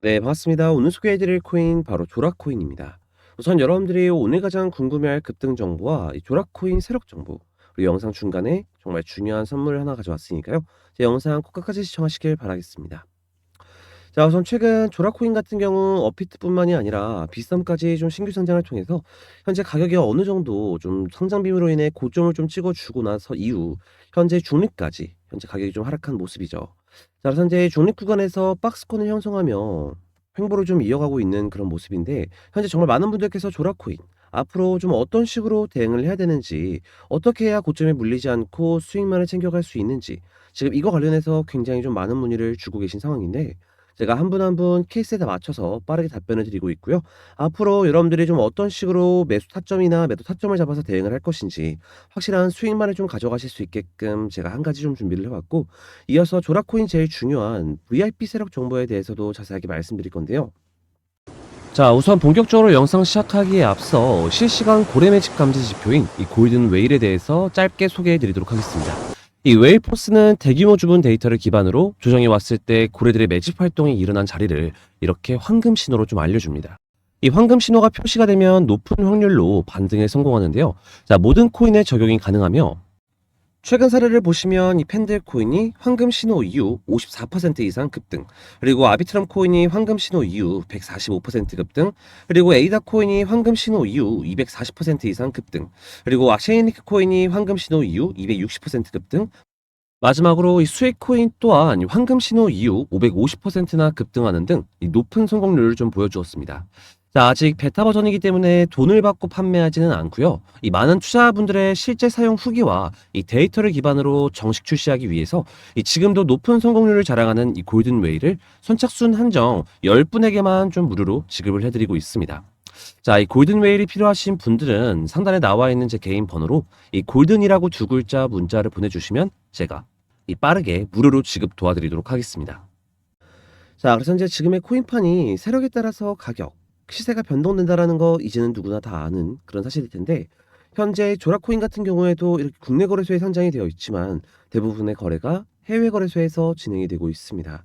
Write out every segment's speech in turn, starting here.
네, 반갑습니다. 오늘 소개해드릴 코인 바로 조라코인입니다. 우선 여러분들이 오늘 가장 궁금해할 급등 정보와 이 조라코인 세력 정보, 그리고 영상 중간에 정말 중요한 선물 하나 가져왔으니까요. 제 영상 꼭 끝까지 시청하시길 바라겠습니다. 자, 우선 최근 조라코인 같은 경우 업비트뿐만이 아니라 비썸까지 좀 신규 상장을 통해서 현재 가격이 어느 정도 좀 성장 비율로 인해 고점을 좀 찍어주고 나서 이후 현재 중립까지 현재 가격이 좀 하락한 모습이죠. 자, 현재 중립 구간에서 박스권을 형성하며 횡보를 좀 이어가고 있는 그런 모습인데 현재 정말 많은 분들께서 조라코인 앞으로 좀 어떤 식으로 대응을 해야 되는지 어떻게 해야 고점에 물리지 않고 수익만을 챙겨갈 수 있는지 지금 이거 관련해서 굉장히 좀 많은 문의를 주고 계신 상황인데 제가 한 분 한 분 케이스에 다 맞춰서 빠르게 답변을 드리고 있고요. 앞으로 여러분들이 좀 어떤 식으로 매수 타점이나 매도 타점을 잡아서 대응을 할 것인지 확실한 수익만을 좀 가져가실 수 있게끔 제가 한 가지 좀 준비를 해왔고 이어서 조라코인 제일 중요한 VIP 세력 정보에 대해서도 자세하게 말씀드릴 건데요. 자, 우선 본격적으로 영상 시작하기에 앞서 실시간 고래 매직 감지 지표인 이 골든 웨일에 대해서 짧게 소개해 드리도록 하겠습니다. 이 웨일포스는 대규모 주문 데이터를 기반으로 조정이 왔을 때 고래들의 매집 활동이 일어난 자리를 이렇게 황금 신호로 좀 알려줍니다. 이 황금 신호가 표시가 되면 높은 확률로 반등에 성공하는데요. 자, 모든 코인에 적용이 가능하며 최근 사례를 보시면 이 펜들 코인이 황금 신호 이후 54% 이상 급등, 그리고 아비트럼 코인이 황금 신호 이후 145% 급등, 그리고 에이다 코인이 황금 신호 이후 240% 이상 급등, 그리고 악셰이니크 코인이 황금 신호 이후 260% 급등, 마지막으로 이 수익 코인 또한 이 황금 신호 이후 550%나 급등하는 등이 높은 성공률을 좀 보여주었습니다. 자, 아직 베타 버전이기 때문에 돈을 받고 판매하지는 않고요. 이 많은 투자분들의 실제 사용 후기와 이 데이터를 기반으로 정식 출시하기 위해서 이 지금도 높은 성공률을 자랑하는 이 골든 웨이를 선착순 한정 10분에게만 좀 무료로 지급을 해드리고 있습니다. 자, 이 골든 웨일이 필요하신 분들은 상단에 나와 있는 제 개인 번호로 이 골든이라고 두 글자 문자를 보내주시면 제가 이 빠르게 무료로 지급 도와드리도록 하겠습니다. 자, 그래서 이제 지금의 코인판이 세력에 따라서 가격, 시세가 변동된다라는 거 이제는 누구나 다 아는 그런 사실일 텐데 현재 조라코인 같은 경우에도 이렇게 국내 거래소에 상장이 되어 있지만 대부분의 거래가 해외 거래소에서 진행이 되고 있습니다.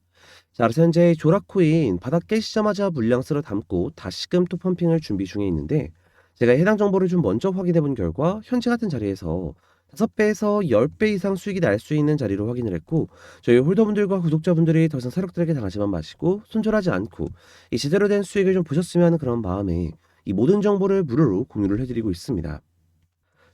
자, 현재 조라코인 바닥 깨시자마자 물량 쓸어 담고 다시금 또 펌핑을 준비 중에 있는데 제가 해당 정보를 좀 먼저 확인해 본 결과 현재 같은 자리에서 5배에서 10배 이상 수익이 날 수 있는 자리로 확인을 했고 저희 홀더분들과 구독자분들이 더 이상 세력들에게 당하지만 마시고 손절하지 않고 이 제대로 된 수익을 좀 보셨으면 하는 그런 마음에 이 모든 정보를 무료로 공유를 해드리고 있습니다.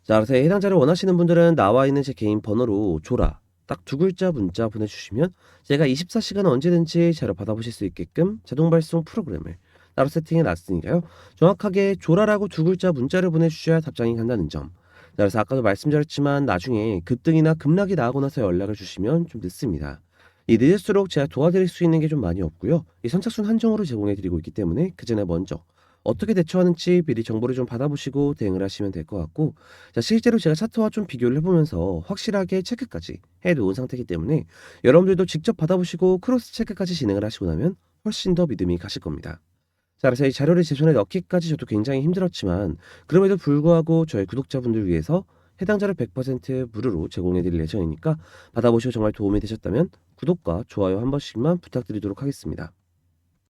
자, 그래서 해당 자료 원하시는 분들은 나와 있는 제 개인 번호로 조라 딱 두 글자 문자 보내주시면 제가 24시간 언제든지 자료 받아보실 수 있게끔 자동 발송 프로그램을 따로 세팅해 놨으니까요. 정확하게 조라라고 두 글자 문자를 보내주셔야 답장이 간다는 점. 자, 그래서 아까도 말씀드렸지만 나중에 급등이나 급락이 나고 나서 연락을 주시면 좀 늦습니다. 이 늦을수록 제가 도와드릴 수 있는 게 좀 많이 없고요. 이 선착순 한정으로 제공해 드리고 있기 때문에 그 전에 먼저 어떻게 대처하는지 미리 정보를 좀 받아보시고 대응을 하시면 될 것 같고 자 실제로 제가 차트와 좀 비교를 해보면서 확실하게 체크까지 해놓은 상태이기 때문에 여러분들도 직접 받아보시고 크로스 체크까지 진행을 하시고 나면 훨씬 더 믿음이 가실 겁니다. 자 그래서 이 자료를 제 손에 넣기까지 저도 굉장히 힘들었지만 그럼에도 불구하고 저희 구독자분들 위해서 해당 자료 100% 무료로 제공해 드릴 예정이니까 받아보시고 정말 도움이 되셨다면 구독과 좋아요 한 번씩만 부탁드리도록 하겠습니다.